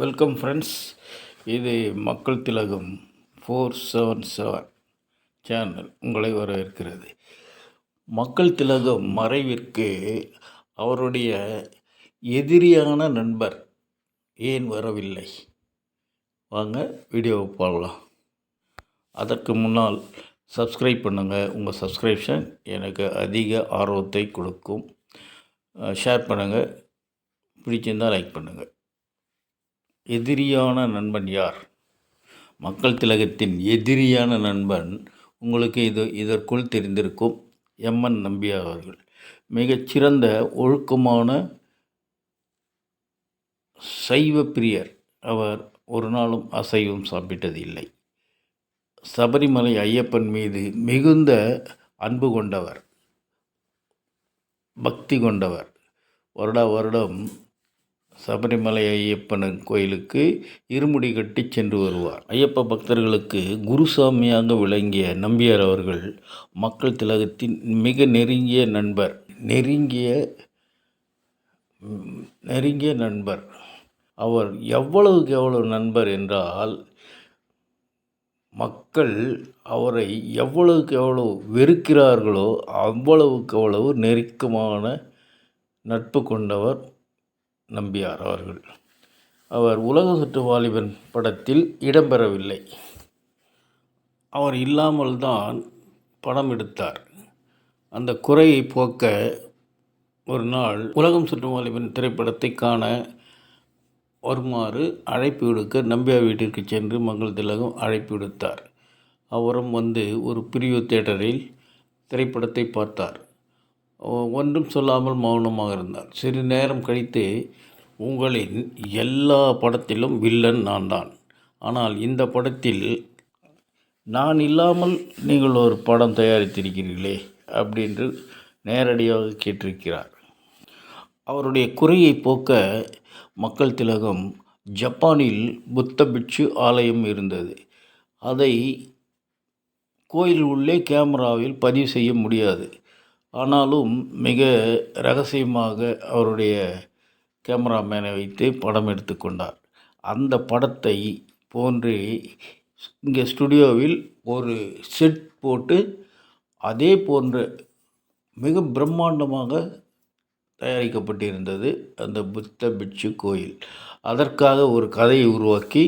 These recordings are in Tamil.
Welcome friends. இது மக்கள் திலகம் ஃபோர் செவன் செவன் சேனல். உங்களை வரவேற்கிறது. மக்கள் திலகம் மறைவிற்கு அவருடைய எதிரியான நண்பர் ஏன் வரவில்லை? வாங்க வீடியோவை பார்க்கலாம். அதற்கு முன்னால் சப்ஸ்கிரைப் பண்ணுங்கள் உங்கள் சப்ஸ்கிரிப்ஷன் எனக்கு அதிக ஆர்வத்தை கொடுக்கும். ஷேர் பண்ணுங்கள் பிடிச்சிருந்தால் லைக் பண்ணுங்கள் எதிரியான நண்பன் யார்? மக்கள் திலகத்தின் எதிரியான நண்பன் உங்களுக்கு இது இதற்குள் தெரிந்திருக்கும் எம்என் நம்பி அவர்கள். மிகச்சிறந்த ஒழுக்கமான சைவ பிரியர். அவர் ஒரு நாளும் அசைவம் சாப்பிட்டது இல்லை சபரிமலை ஐயப்பன் மீது மிகுந்த அன்பு கொண்டவர். பக்தி கொண்டவர். வருடா வருடம் சபரிமலை ஐயப்பன் கோயிலுக்கு இருமுடி கட்டி சென்று வருவார். ஐயப்ப பக்தர்களுக்கு குருசாமியாக விளங்கிய நம்பியார் அவர்கள் மக்கள் திலகத்தின் மிக நெருங்கிய நண்பர் நெருங்கிய நெருங்கிய நண்பர். அவர் எவ்வளவுக்கு எவ்வளவு நண்பர் என்றால் மக்கள் அவரை எவ்வளவுக்கு எவ்வளவு வெறுக்கிறார்களோ அவ்வளவுக்கு அவ்வளவு நெருக்கமான நட்பு கொண்டவர் நம்பியார் அவர்கள். அவர் உலக சுற்று வாலிபன் படத்தில் இடம்பெறவில்லை. அவர் இல்லாமல் தான் படம் எடுத்தார். அந்த குறையை போக்க ஒரு நாள் உலகம் சுற்றும் வாலிபன் திரைப்படத்தை காண வருமாறு அழைப்பு விடுக்க நம்பியார் வீட்டிற்கு சென்று மங்கள் திலகம் அழைப்பு விடுத்தார். அவரும் வந்து ஒரு பிரிவு தேட்டரில் திரைப்படத்தை பார்த்தார். ஒன்றும் சொல்லாமல் மௌனமாக இருந்தார். சிறிது நேரம் கழித்து உங்களின் எல்லா படத்திலும் வில்லன் நான் தான் ஆனால் இந்த படத்தில் நான் இல்லாமல் நீங்கள் ஒரு படம் தயாரித்திருக்கிறீர்களே அப்படின்று நேரடியாக கேட்டிருக்கிறார். அவருடைய குறையை போக்க மக்கள் திலகம் ஜப்பானில் புத்த பிட்சு ஆலயம் இருந்தது. அதை கோயில் உள்ளே கேமராவில் பதிவு செய்ய முடியாது. ஆனாலும் மிக ரகசியமாக அவருடைய கேமராமேனை வைத்து படம் எடுத்துக்கொண்டார். அந்த படத்தை போன்று இங்கே ஸ்டுடியோவில் ஒரு செட் போட்டு அதே போன்ற மிக பிரம்மாண்டமாக தயாரிக்கப்பட்டிருந்தது அந்த புத்த பிட்சு கோயில். அதற்காக ஒரு கதையை உருவாக்கி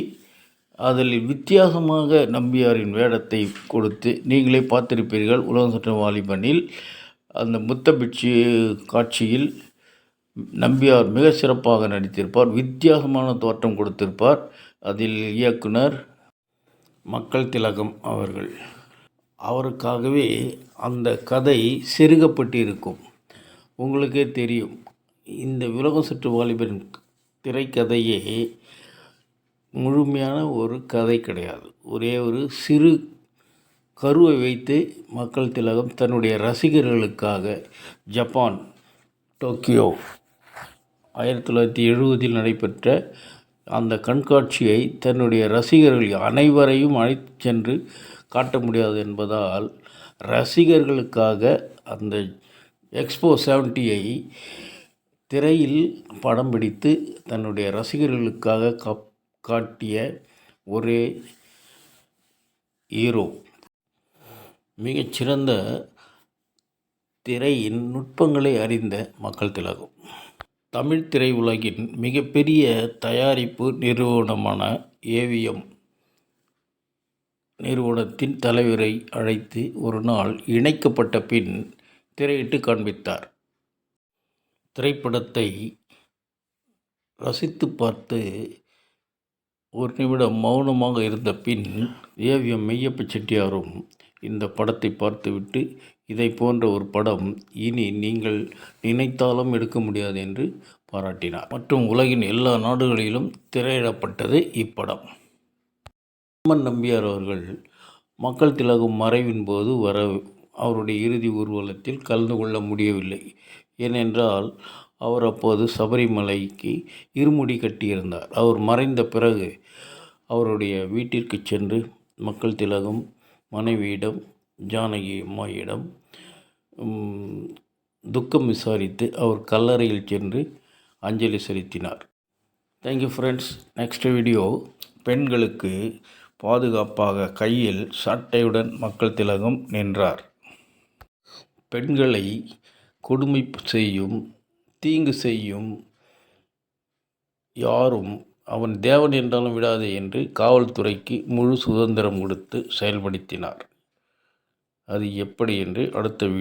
அதில் வித்தியாசமாக நம்பியாரின் வேடத்தை கொடுத்து நீங்களே பார்த்திருப்பீர்கள் உலகம் சுற்ற வாலிபனில். அந்த முத்தபிட்சி காட்சியில் நம்பியார் மிக சிறப்பாக நடித்திருப்பார். வித்தியாசமான தோற்றம் கொடுத்திருப்பார். அதில் இயக்குனர் மக்கள் திலகம் அவர்கள். அவருக்காகவே அந்த கதை செருகப்பட்டிருக்கும். உங்களுக்கே தெரியும். இந்த உலகம் சுற்று வாலிபரின் திரைக்கதையே முழுமையான ஒரு கதை கிடையாது. ஒரே ஒரு சிறு கருவை வைத்து மக்கள் திலகம் தன்னுடைய ரசிகர்களுக்காக ஜப்பான் டோக்கியோ ஆயிரத்தி தொள்ளாயிரத்தி எழுபதில் நடைபெற்ற அந்த கண்காட்சியை தன்னுடைய ரசிகர்கள் அனைவரையும் அழைத்து சென்று காட்ட முடியாது என்பதால் ரசிகர்களுக்காக அந்த எக்ஸ்போ செவன்ட்டியை திரையில் படம் பிடித்து தன்னுடைய ரசிகர்களுக்காக கப் காட்டிய ஒரே ஹீரோ மிகச்சிறந்த திரையின் நுட்பங்களை அறிந்த மக்கள் திலகம். தமிழ் திரையுலகின் மிகப்பெரிய தயாரிப்பு நிறுவனமான ஏவிஎம் நிறுவனத்தின் தலைவரை அழைத்து ஒரு நாள் இணைக்கப்பட்ட பின் திரையிட்டு காண்பித்தார். திரைப்படத்தை ரசித்து பார்த்து ஒரு நிமிடம் மௌனமாக இருந்த பின் ஏவிஎம் மெய்யப்ப செட்டியாரும் இந்த படத்தை பார்த்துவிட்டு இதை போன்ற ஒரு படம் இனி நீங்கள் நினைத்தாலும் எடுக்க முடியாது என்று பாராட்டினார். மற்றும் உலகின் எல்லா நாடுகளிலும் திரையிடப்பட்டது இப்படம். அம்மன் நம்பியார் அவர்கள் மக்கள் திலகம் மறைவின் போது வர அவருடைய இறுதி ஊர்வலத்தில் கலந்து கொள்ள முடியவில்லை. ஏனென்றால் அவர் அப்போது சபரிமலைக்கு இருமுடி கட்டியிருந்தார். அவர் மறைந்த பிறகு அவருடைய வீட்டிற்கு சென்று மக்கள் திலகம் மனைவியிடம் ஜானகி அம்மாயிடம் துக்கம் விசாரித்து அவர் கல்லறையில் சென்று அஞ்சலி செலுத்தினார். தேங்க்யூ ஃப்ரெண்ட்ஸ் நெக்ஸ்ட் வீடியோ பெண்களுக்கு பாதுகாப்பாக கையில் சட்டையுடன் மக்கள் திலகம் நின்றார். பெண்களை கொடுமை செய்யும் தீங்கு செய்யும் யாரும் அவன் தேவன் என்றாலும் விடாதே என்று காவல்துறைக்கு முழு சுதந்திரம் கொடுத்து செயல்படுத்தினார். அது எப்படி என்று அடுத்த வீடியோ